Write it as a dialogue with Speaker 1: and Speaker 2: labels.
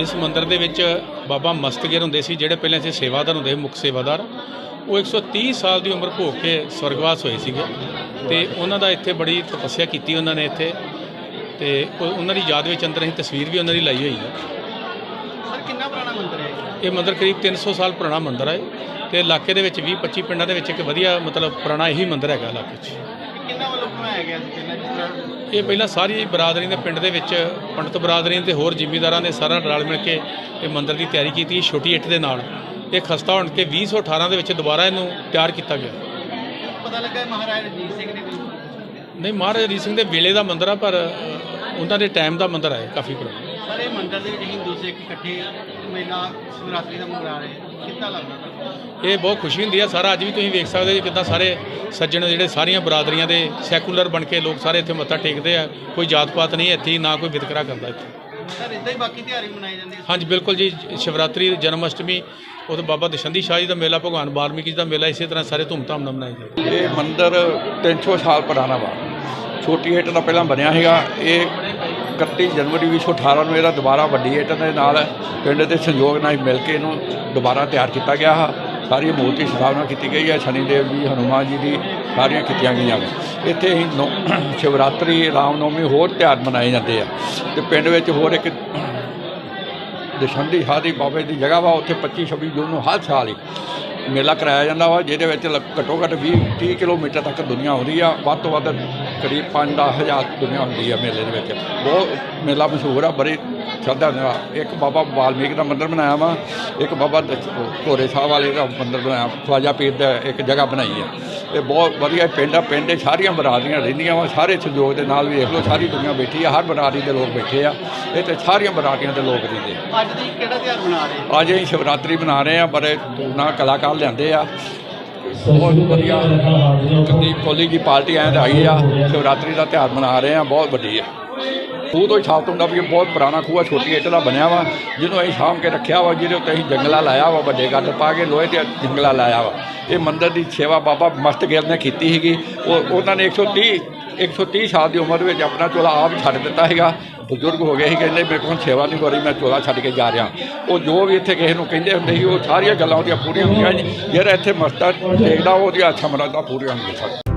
Speaker 1: ਇਸ ਮੰਦਿਰ ਦੇ ਵਿੱਚ ਬਾਬਾ ਮਸਤਗਿਰ ਹੁੰਦੇ ਸੀ, ਜਿਹੜੇ ਪਹਿਲਾਂ ਇੱਥੇ ਸੇਵਾਦਾਰ ਹੁੰਦੇ ਸੀ, ਮੁੱਖ ਸੇਵਾਦਾਰ, ਉਹ 130 ਸਾਲ ਦੀ ਉਮਰ ਭੋਗ ਕੇ ਸਵਰਗਵਾਸ ਹੋਏ ਸੀਗੇ ਤੇ ਉਹਨਾਂ ਦਾ ਇੱਥੇ ਬੜੀ ਤਪੱਸਿਆ ਕੀਤੀ ਉਹਨਾਂ ਨੇ ਇੱਥੇ ਤੇ ਉਹਨਾਂ ਦੀ ਯਾਦ ਵਿੱਚ ਅੰਦਰ ਅਸੀਂ ਤਸਵੀਰ ਵੀ ਉਹਨਾਂ ਦੀ ਲਾਈ ਹੋਈ ਹੈ
Speaker 2: ਸਰ ਕਿੰਨਾ ਪੁਰਾਣਾ ਮੰਦਿਰ ਹੈ
Speaker 1: ਇਹ ਮੰਦਿਰ ਕਰੀਬ 300 ਸਾਲ ਪੁਰਾਣਾ ਮੰਦਿਰ ਹੈ ਤੇ ਇਲਾਕੇ ਦੇ ਵਿੱਚ 20 25 ਪਿੰਡਾਂ ਦੇ ਵਿੱਚ ਇੱਕ ਵਧੀਆ ਮਤਲਬ ਪੁਰਾਣਾ ਇਹੀ ਮੰਦਿਰ ਹੈਗਾ ਇਲਾਕੇ 'ਚ।
Speaker 2: ਇਹ ਕਿੰਨਾ ਵੱਲੋਂ ਬਣਾਇਆ ਗਿਆ ਸੀ? ਪਹਿਲਾਂ
Speaker 1: ਇਹ ਸਾਰੀ ਬਰਾਦਰੀ ਦੇ ਪਿੰਡ ਦੇ ਵਿੱਚ ਪੰਡਤ ਬਰਾਦਰੀ ਤੇ ਹੋਰ ਜ਼ਿਮੀਂਦਾਰਾਂ ਨੇ ਸਾਰਾ ਰਲ ਮਿਲ ਕੇ ਇਹ ਮੰਦਿਰ ਦੀ ਤਿਆਰੀ ਕੀਤੀ ਛੋਟੀ ਇੱਟ ਦੇ ਨਾਲ। ਇਹ ਖਸਤਾ ਹੋਣ ਕੇ 2018 ਦੇ ਵਿੱਚ ਦੁਬਾਰਾ ਇਹਨੂੰ ਤਿਆਰ ਕੀਤਾ ਗਿਆ।
Speaker 2: ਪਤਾ ਲੱਗਾ ਮਹਾਰਾਜਾ ਰਣਜੀਤ ਸਿੰਘ ਕੋਈ
Speaker 1: ਨਹੀਂ ਮਹਾਰਾਜਾ ਰਣਜੀਤ ਸਿੰਘ ਦੇ ਵੇਲੇ ਦਾ ਮੰਦਿਰ ਆ ਪਰ ਉਹਨਾਂ ਦੇ ਟਾਈਮ ਦਾ ਮੰਦਿਰ ਹੈ ਕਾਫੀ ਪੁਰਾਣਾ।
Speaker 2: ਸਰ ਇਹ ਮੰਦਿਰ ਦੇ ਵਿੱਚ ਹਿੰਦੂ ਸਿੱਖ ਇਕੱਠੇ ਮੇਲਾ ਸ਼ਿਵਰਾਤਰੀ ਦਾ ਮਨਾ ਰਹੇ ਕਿੱਦਾਂ ਲੱਗਦਾ? ਤੁਹਾਨੂੰ?
Speaker 1: ਇਹ ਬਹੁਤ ਖੁਸ਼ੀ ਹੁੰਦੀ ਹੈ ਸਾਰਾ ਅੱਜ ਵੀ ਤੁਸੀਂ ਵੇਖ ਸਕਦੇ ਜੀ ਕਿੱਦਾਂ ਸਾਰੇ ਸੱਜਣ ਜਿਹੜੇ ਸਾਰੀਆਂ ਬਰਾਦਰੀਆਂ ਦੇ ਸੈਕੂਲਰ ਬਣ ਕੇ ਲੋਕ ਸਾਰੇ ਇੱਥੇ ਮੱਥਾ ਟੇਕਦੇ ਆ। ਕੋਈ ਜਾਤ ਪਾਤ ਨਹੀਂ ਇੱਥੇ ਨਾ ਕੋਈ ਵਿਤਕਰਾ ਕਰਦਾ ਇੱਥੇ।
Speaker 2: ਸਰ ਇਦਾਂ ਹੀ ਬਾਕੀ ਤਿਉਹਾਰ ਵੀ ਮਨਾਏ ਜਾਂਦੇ
Speaker 1: ਹਾਂਜੀ ਬਿਲਕੁਲ ਜੀ। ਸ਼ਿਵਰਾਤਰੀ ਜਨਮ ਅਸ਼ਟਮੀ ਉਹ ਤੋਂ ਬਾਬਾ ਦਸ਼ੰਦੀ ਸ਼ਾਹ ਜੀ ਦਾ ਮੇਲਾ ਭਗਵਾਨ ਵਾਲਮੀਕੀ ਜੀ ਦਾ ਮੇਲਾ ਇਸੇ ਤਰ੍ਹਾਂ ਸਾਰੇ ਧੂਮਧਾਮ ਨਾਲ ਮਨਾਏ ਜਾਂਦੇ।
Speaker 3: ਇਹ ਮੰਦਿਰ 300 ਸਾਲ ਪੁਰਾਣਾ ਵਾ। ਛੋਟੀ ਹਿੱਟ ਦਾ ਪਹਿਲਾਂ ਬਣਿਆ ਹੈਗਾ ਇਹ 31 ਜਨਵਰੀ 2018 ਨੂੰ ਇਹਦਾ ਦੁਬਾਰਾ ਵੱਡੀ ਹਿੱਟ ਦੇ ਨਾਲ ਪਿੰਡ ਦੇ ਸੰਯੋਗ ਨਾਲ ਮਿਲ ਕੇ ਇਹਨੂੰ ਦੁਬਾਰਾ ਤਿਆਰ ਕੀਤਾ ਗਿਆ ਹਾ। ਸਾਰੀ ਮੂਰਤੀ ਸਥਾਪਨਾ ਕੀਤੀ ਗਈ ਹੈ। ਸ਼ਨੀਦੇਵ ਜੀ, ਹਨੂਮਾਨ ਜੀ ਦੀ ਸਾਰੀਆਂ ਕੀਤੀਆਂ ਗਈਆਂ ਵਾ ਇੱਥੇ ਹੀ ਨੌ- ਸ਼ਿਵਰਾਤਰੀ, ਰਾਮਨੌਮੀ ਹੋਰ ਤਿਉਹਾਰ ਮਨਾਏ ਜਾਂਦੇ ਆ। ਤੇ ਪਿੰਡ ਵਿੱਚ ਹੋਰ ਇੱਕ ਦਸ਼ੰਦੀ ਸ਼ਾਹ ਬਾਬੇ ਦੀ ਜਗ੍ਹਾ ਵਾ। ਉੱਥੇ 25 26 ਜੂਨ ਨੂੰ ਹਰ ਸਾਲ ਹੀ ਮੇਲਾ ਕਰਾਇਆ ਜਾਂਦਾ ਵਾ ਜਿਹਦੇ ਵਿੱਚ ਘੱਟੋ ਘੱਟ 20 30 ਕਿਲੋਮੀਟਰ ਤੱਕ ਦੁਨੀਆ ਆਉਂਦੀ ਆ। ਵੱਧ ਤੋਂ ਵੱਧ ਕਰੀਬ 5 ਹਜ਼ਾਰ ਦੁਨੀਆ ਹੁੰਦੀ ਆ ਮੇਲੇ ਦੇ ਵਿੱਚ। ਬਹੁਤ ਮੇਲਾ ਮਸ਼ਹੂਰ ਆ ਬੜੀ ਸ਼ਰਧਾ ਨਾਲ। ਇੱਕ ਬਾਬਾ ਵਾਲਮੀਕ ਦਾ ਮੰਦਿਰ ਬਣਾਇਆ ਵਾ ਇੱਕ ਬਾਬਾ ਘੋਰੇ ਸਾਹਿਬ ਵਾਲੇ ਦਾ ਮੰਦਿਰ ਬਣਾਇਆ ਖਵਾਜਾ ਪੀਰ ਦਾ ਇੱਕ ਜਗ੍ਹਾ ਬਣਾਈ ਆ। ਇਹ ਬਹੁਤ ਵਧੀਆ ਪਿੰਡ ਆ ਪਿੰਡ 'ਚ ਸਾਰੀਆਂ ਬਰਾਦਰੀਆਂ ਰਹਿੰਦੀਆਂ ਵਾ ਸਾਰੇ ਸਹਿਯੋਗ ਦੇ ਨਾਲ ਵੇਖ ਲਓ ਸਾਰੀ ਦੁਨੀਆ ਬੈਠੀ ਆ ਹਰ ਬਰਾਦਰੀ ਦੇ ਲੋਕ ਬੈਠੇ ਆ ਇਹ ਤੇ ਸਾਰੀਆਂ ਬਰਾਦਰੀਆਂ ਦੇ ਲੋਕ ਰਹਿੰਦੇ
Speaker 2: ਅੱਜ ਦੀ ਕਿਹੜਾ ਤਿਉਹਾਰ ਮਨਾ ਰਹੇ?
Speaker 3: ਅੱਜ ਅਸੀਂ ਸ਼ਿਵਰਾਤਰੀ ਮਨਾ ਰਹੇ ਆ ਬੜੇ ਨਾ ਕਲਾਕਾਰ ਲਿਆਂਦੇ ਆ। ਬਹੁਤ ਵਧੀਆ। ਕੁਲਦੀਪ ਕੋਹਲੀ ਦੀ ਪਾਰਟੀ ਐਂ ਤਾਂ ਆਈ ਆ। ਸ਼ਿਵਰਾਤਰੀ ਦਾ ਤਿਉਹਾਰ ਮਨਾ ਰਹੇ ਆ, ਬਹੁਤ ਵੱਡੀ ਆ। ਖੂਹ ਤੋਂ ਹੀ ਸਾਬਤ ਹੁੰਦਾ ਵੀ ਇਹ ਬਹੁਤ ਪੁਰਾਣਾ ਖੂਹ ਆ ਛੋਟੀ ਇੱਟ ਦਾ ਬਣਿਆ ਵਾ, ਜਿਹਨੂੰ ਅਸੀਂ ਸਾਂਭ ਕੇ ਰੱਖਿਆ ਵਾ, ਜਿਹਦੇ ਉੱਤੇ ਅਸੀਂ ਜੰਗਲਾ ਲਾਇਆ ਵਾ, ਵੱਡੇ ਗੱਡ ਪਾ ਕੇ ਲੋਹੇ ਦੇ ਜੰਗਲਾ ਲਾਇਆ ਵਾ। ਇਹ ਮੰਦਿਰ ਦੀ ਸੇਵਾ ਬਾਬਾ ਮਸਤ ਗਿਰ ਨੇ ਕੀਤੀ ਸੀਗੀ। ਉਹ ਉਹਨਾਂ ਨੇ 130 130 ਸਾਲ ਦੀ ਉਮਰ ਵਿੱਚ ਆਪਣਾ ਚੋਲਾ ਆਪ ਛੱਡ ਦਿੱਤਾ ਹੈਗਾ ਬਜ਼ੁਰਗ ਹੋ ਗਏ ਸੀ ਕਹਿੰਦੇ ਮੇਰੇ ਕੋਲ ਸੇਵਾ ਨਹੀਂ ਹੋ ਰਹੀ, ਮੈਂ ਚੋਲਾ ਛੱਡ ਕੇ ਜਾ ਰਿਹਾ। ਉਹ ਜੋ ਵੀ ਇੱਥੇ ਕਿਸੇ ਨੂੰ ਕਹਿੰਦੇ ਹੁੰਦੇ ਸੀ, ਉਹ ਸਾਰੀਆਂ ਗੱਲਾਂ ਉਹਦੀਆਂ ਪੂਰੀਆਂ ਹੁੰਦੀਆਂ ਜੀ ਜਿਹੜਾ ਇੱਥੇ ਮਸਤਾ ਦੇਖਦਾ, ਉਹਦੀਆਂ ਅੱਛਾ ਮਰਾਦਾ ਪੂਰੀਆਂ ਹੁੰਦੀਆਂ ਸਨ।